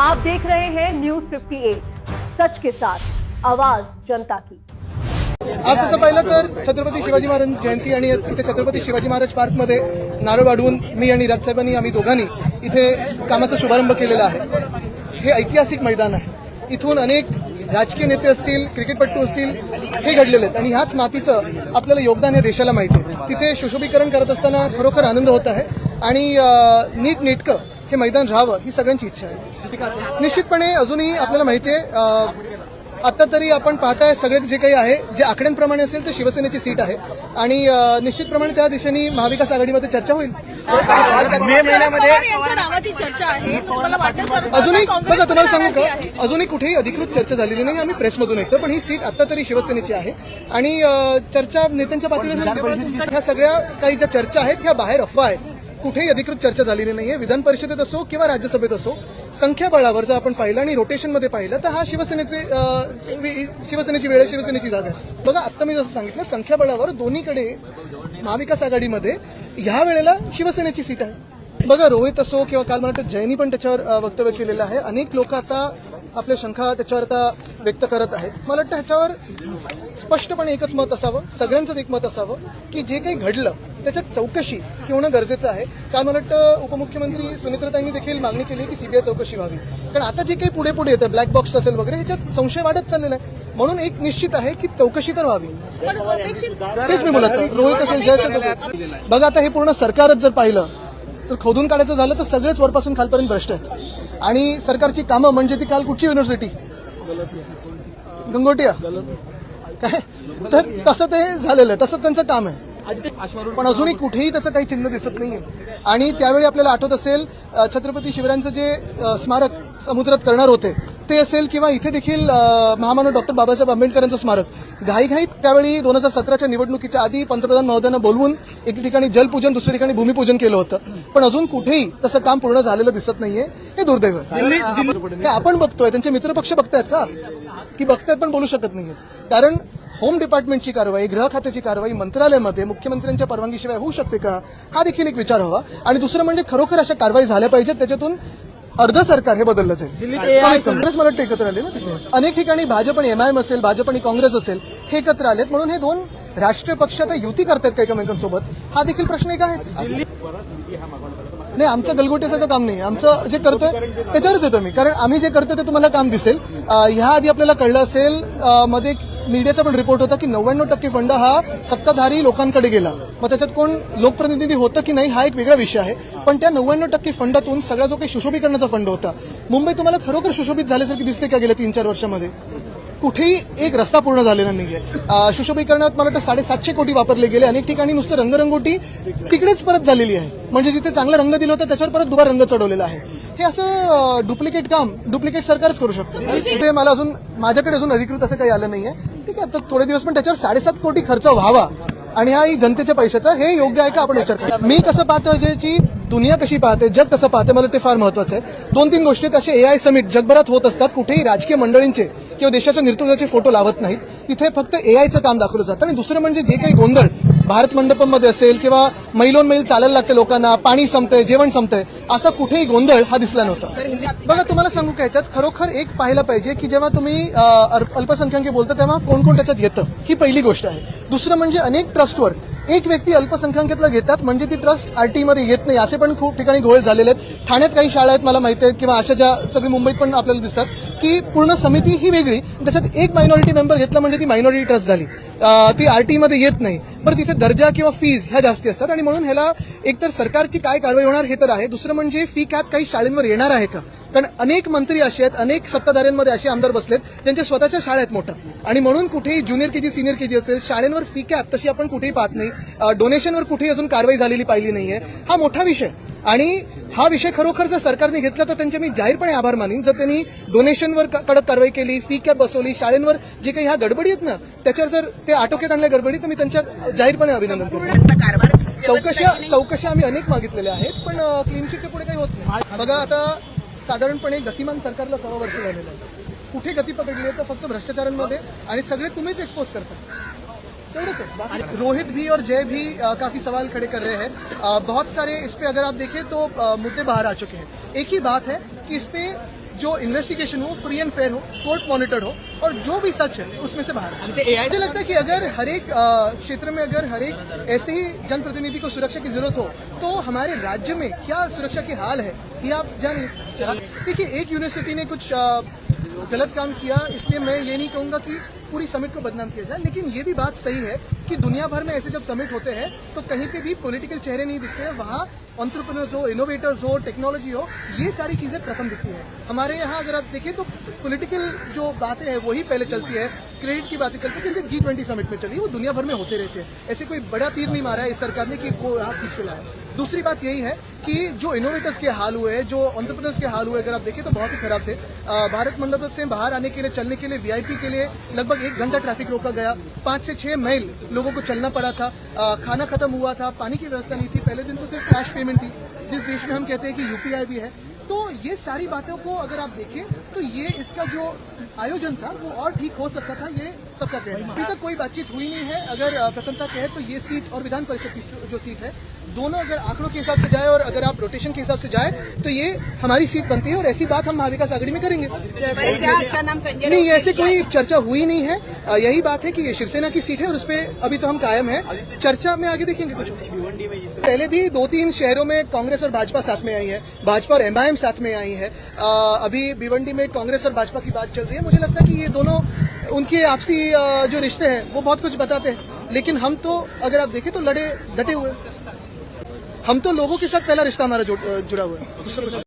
आप देख रहे हैं न्यूज 58 सच के साथ आवाज जनता की। आज तसं पाहिलं तर छत्रपती शिवाजी महाराज जयंती आणि इथे छत्रपती शिवाजी महाराज पार्कमध्ये नारळ वाढवून मी आणि राजसाहेबांनी आम्ही दोघांनी इथे कामाचा शुभारंभ केलेला आहे. हे ऐतिहासिक मैदान आहे. इथून अनेक राजकीय नेते असतील क्रिकेटपट्टू असतील हे घडलेले आहेत. आणि ह्याच मातीचं आपल्याला योगदान हे देशाला माहिती आहे. तिथे सुशोभीकरण करत असताना खरोखर आनंद होत आहे. आणि अं, नीट नेटकं हे मैदान राहावं ही सगळ्यांची इच्छा आहे. निश्चितपणे अजूनही आपल्याला माहिती आहे आता तरी आपण पाहताय सगळे जे काही आहे जे आकड्यांप्रमाणे असेल ते शिवसेनेची सीट आहे. आणि निश्चितप्रमाणे त्या दिशेने महाविकास आघाडीमध्ये चर्चा होईल. मे महिन्यामध्ये यांच्या नावाची चर्चा आहे. तुम्हाला वाटेल का? अजूनही बघा तुम्हाला सांगू. का? अजूनही कुठेही अधिकृत चर्चा झालेली नाही. आम्ही प्रेसमधून ऐकतो पण ही सीट आता तरी शिवसेनेची आहे. आणि चर्चा नेत्यांच्या पातळीवर ह्या सगळ्या काही ज्या चर्चा आहेत ह्या बाहेर अफवा आहेत. कुठेही अधिकृत चर्चा झालेली नाहीये. विधान परिषदेत असो किंवा राज्यसभेत असो संख्याबळावर जर आपण पाहिलं आणि रोटेशनमध्ये पाहिलं तर हा शिवसेनेचे शिवसेनेची वेळ आहे शिवसेनेची जागा आहे. बघा आत्ता मी जसं सांगितलं संख्याबळावर दोन्हीकडे महाविकास आघाडीमध्ये ह्या वेळेला शिवसेनेची सीट आहे. बघा रोहित असो किंवा काल मला वाटतं जयनी पण त्याच्यावर वक्तव्य केलेलं आहे. अनेक लोक आता आपल्या शंका त्याच्यावर आता व्यक्त करत आहेत. मला वाटतं ह्याच्यावर स्पष्टपणे एकच मत असावं सगळ्यांचंच एक मत असावं की जे काही घडलं त्याच्यात चौकशी हे होणं गरजेचं आहे. काल मला वाटतं उपमुख्यमंत्री सुनित्रताईंनी देखील मागणी केली की सीबीआय चौकशी व्हावी. कारण आता जे काही पुढे पुढे येतं ब्लॅक बॉक्स असेल वगैरे ह्याच्यात संशय वाढत चाललेला आहे. म्हणून एक निश्चित आहे की चौकशी तर व्हावी. तेच मी बोलत होतो. रोहित असेल जय बघा आता हे पूर्ण सरकारच जर पाहिलं तर खोदून काढायचं झालं तर सगळेच वरपासून खालपर्यंत भ्रष्ट आहेत. आणि सरकारची कामं म्हणजे ती काल कुठची युनिव्हर्सिटी गंगोटिया. काय? तर तसं ते झालेलं आहे. तसंच त्यांचं काम आहे. पण अजूनही कुठेही त्याचं काही चिन्ह दिसत नाहीये. आणि त्यावेळी आपल्याला आठवत असेल छत्रपती शिवरायांचं जे स्मारक समुद्रात करणार होते ते असेल किंवा इथे देखील महामानव डॉक्टर बाबासाहेब आंबेडकरांचं स्मारक. घाईघाईत त्यावेळी दोन हजार सतराच्या निवडणुकीच्या आधी पंतप्रधान महोदयांना बोलवून एक ठिकाणी जलपूजन दुसऱ्या ठिकाणी भूमिपूजन केलं होतं. पण अजून कुठेही तसं काम पूर्ण झालेलं दिसत नाहीये. हे दुर्दैव आपण बघतोय. त्यांचे मित्रपक्ष बघतायत का? की बघतायत पण बोलू शकत नाहीयेत. कारण होम डिपार्टमेंटची कारवाई गृह खात्याची कारवाई मंत्रालयामध्ये मुख्यमंत्र्यांच्या परवानगीशिवाय होऊ शकते का? हा देखील एक विचार हवा. आणि दुसरं म्हणजे खरोखर अशा कारवाई झाल्या पाहिजेत त्याच्यातून अर्ध सरकार हे बदललं जाईल काँग्रेस मला वाटतं एकत्र आले ना तिथे. अनेक ठिकाणी भाजप आणि एमआयएम असेल भाजप आणि काँग्रेस असेल हे एकत्र आलेत. म्हणून हे दोन राष्ट्रीय पक्ष आता युती करतायत का एकमेकांसोबत. हा देखील प्रश्न एक आहेच. नाही आमचं गलगोट्यासारखं काम नाही. आमचं जे करतोय त्याच्यावरच येतो मी. कारण आम्ही जे करतोय ते तुम्हाला काम दिसेल. ह्या आधी आपल्याला कळलं असेल मध्ये मीडियाचा पण रिपोर्ट होता की नव्याण्णव टक्के फंड हा सत्ताधारी लोकांकडे गेला. मग त्याच्यात कोण लोकप्रतिनिधी होतं की नाही हा एक वेगळा विषय आहे. पण त्या नव्याण्णव टक्के फंडातून सगळा जो काही सुशोभीकरणाचा फंड होता मुंबई तुम्हाला खरोखर सुशोभित झाल्यासारखी दिसते का गेल्या तीन चार वर्षामध्ये? कुठेही एक रस्ता पूर्ण झालेला नाहीये. सुशोभीकरणात मला वाटतं साडेसातशे कोटी वापरले गेले. अनेक ठिकाणी नुसतं रंगरंगोटी तिकडेच परत झालेली आहे. म्हणजे जिथे चांगला रंग दिला होता त्याच्यावर परत दुबार रंग चढवलेला आहे. हे असं डुप्लिकेट काम डुप्लिकेट सरकारच करू शकतं. ते मला अजून माझ्याकडे अजून अधिकृत असं काही आलं नाहीये. आहे. आता थोडे दिवस पण त्याच्यावर साडेसात कोटी खर्च व्हावा आणि हा जनतेच्या पैशाचा हे योग्य आहे का आपण विचार करू? मी कसं पाहतो ज्याची दुनिया कशी पाहते जग कसं पाहते मला ते फार महत्वाचं आहे. दोन तीन गोष्टी असे ए आय समिट जगभरात होत असतात. कुठेही राजकीय मंडळींचे किंवा देशाच्या नेतृत्वाचे फोटो लावत नाहीत. तिथे फक्त एआयचं काम दाखवलं जातं. आणि दुसरं म्हणजे जे काही गोंधळ भारत मंडपमध्ये असेल किंवा मैलोन मैल चालायला लागते लोकांना पाणी संपतंय जेवण संपतंय असा कुठेही गोंधळ हा दिसला नव्हता. बघा तुम्हाला सांगू का याच्यात खरोखर एक पाहायला पाहिजे की जेव्हा तुम्ही अल्पसंख्याक बोलता तेव्हा कोण कोण त्याच्यात येतं? ही पहिली गोष्ट आहे. दुसरं म्हणजे अनेक ट्रस्टवर एक व्यक्ती अल्पसंख्याकातला घेतात म्हणजे ती ट्रस्ट आरटी मध्ये येत नाही असे पण खूप ठिकाणी घोळ झालेले आहेत. ठाण्यात काही शाळा आहेत मला माहिती आहेत किंवा अशा ज्या सगळी मुंबईत पण आपल्याला दिसतात की पूर्ण समिती ही वेगळी त्याच्यात एक मायनॉरिटी मेंबर घेतला म्हणजे ती मायनॉरिटी ट्रस्ट झाली. ती आरमध्ये येत नाही. बरं तिथे दर्जा किंवा फीज ह्या जास्ती असतात आणि म्हणून ह्याला एकतर सरकारची काय कारवाई होणार हे तर आहे. दुसरं म्हणजे फी कॅप काही शाळेंवर येणार आहे का? कारण अनेक मंत्री असे आहेत अनेक सत्ताधाऱ्यांमध्ये असे आमदार बसलेत ज्यांच्या स्वतःच्या शाळा आहेत मोठं आणि म्हणून कुठेही ज्युनियर केजी सिनियर केजी असेल शाळेंवर फी कॅप तशी आपण कुठेही पाहत नाही. डोनेशनवर कुठेही अजून कारवाई झालेली पाहिली नाहीये. हा मोठा विषय. आणि हा विषय खरोखर जर सरकारने घेतला तर त्यांचे मी जाहीरपणे आभार मानीन. जर त्यांनी डोनेशनवर कडक कारवाई केली फी कॅप बसवली शाळेंवर जे काही ह्या गडबडी आहेत ना त्याच्यावर जर ते आटोक्यात आणल्या गडबडी तर मी त्यांच्या जाहीरपणे अभिनंदन करतो. चौकशा चौकशा आम्ही अनेक मागितलेल्या आहेत पण क्लीन चिटच्या पुढे काही होत नाही. बघा आता साधारणपणे गतिमान सरकारला सवा वर्ष झालेलं आहे. कुठे गती पकडली आहे तर फक्त भ्रष्टाचारांमध्ये आणि सगळे तुम्हीच एक्सपोज करता. रोहित भी और जय भी आ, काफ़ी सवाल खड़े कर रहे हैं. बहुत सारे इस पे अगर आप देखें तो आ, मुद्दे बाहर आ चुके हैं. एक ही बात है कि इस पे जो इन्वेस्टिगेशन हो फ्री एंड फेयर हो कोर्ट मॉनिटर्ड हो और जो भी सच है उसमें से बाहर आए। मुझे लगता है कि अगर हर एक क्षेत्र में अगर हर एक ऐसे ही जनप्रतिनिधि को सुरक्षा की ज़रूरत हो तो हमारे राज्य में क्या सुरक्षा की हाल है ये आप जानिए देखिए एक यूनिवर्सिटी ने कुछ गलत काम किया इसलिए मैं ये नहीं कहूँगा कि पूरी समिट को बदनाम किया जाए। लेकिन ये भी बात सही है कि दुनिया भर में ऐसे जब समिट होते हैं तो कहीं पे भी पॉलिटिकल चेहरे नहीं दिखते हैं। वहाँ ऑन्टरप्रनर्स हो इनोवेटर्स हो टेक्नोलॉजी हो, ये सारी चीज़ें प्रथम दिखती हैं। हमारे यहाँ अगर आप देखें तो पॉलिटिकल जो बातें हैं, वही पहले चलती है। क्रेडिट की बातें चलती है। जैसे जी ट्वेंटी समिट में चली, वो दुनिया भर में होते रहते हैं। ऐसे कोई बड़ा तीर नहीं मारा है इस सरकार ने कि वो यहाँ खींच लाया दूसरी बात यही है कि जो इनोवेटर्स के हाल हुए हैं जो ऑन्टरप्रनर्स के हाल हुए अगर आप देखें तो बहुत ही खराब थे। अ, भारत मंडप से बाहर आने के लिए चलने के लिए वीआईपी के लिए लगभग एक घंटा ट्रैफ़िक रोका गया। पाँच से छह माइल लोगों को चलना पड़ा था। अ, खाना खत्म हुआ था पानी की व्यवस्था नहीं थी। पहले दिन तो सिर्फ़ कैश पेमेंट थी जिस देश में हम कहते हैं कि यूपीआई भी है। तो ये सारी बातों को अगर आप देखें तो ये इसका जो आयोजन था वो और ठीक हो सकता था ये सबका कहना है। अभी तक कोई बातचीत हुई नहीं है। अगर प्रथमता कहे तो ये सीट और विधान परिषद की जो सीट है दोनों अगर आंकड़ों के हिसाब से जाए और अगर आप रोटेशन के हिसाब से जाए तो ये हमारी सीट बनती है और ऐसी बात हम महाविकास आघाड़ी में करेंगे। अच्छा नहीं ऐसे कोई चर्चा हुई नहीं है। यही बात है कि ये शिवसेना की सीट है और उस पर अभी तो हम कायम है। चर्चा में आगे देखेंगे कुछ। पहले भी दो तीन शहरों में कांग्रेस और भाजपा साथ में आई है। भाजपा और एमआईएम साथ में आई है। अभी भिवंडी में कांग्रेस और भाजपा की बात चल रही है। मुझे लगता है कि ये दोनों, उनके आपसी जो रिश्ते हैं, वो बहुत कुछ बताते हैं। लेकिन हम तो अगर आप देखें तो लड़े, डटे हुए हम तो लोगों के साथ पहला रिश्ता हमारा जुड़ा हुआ है।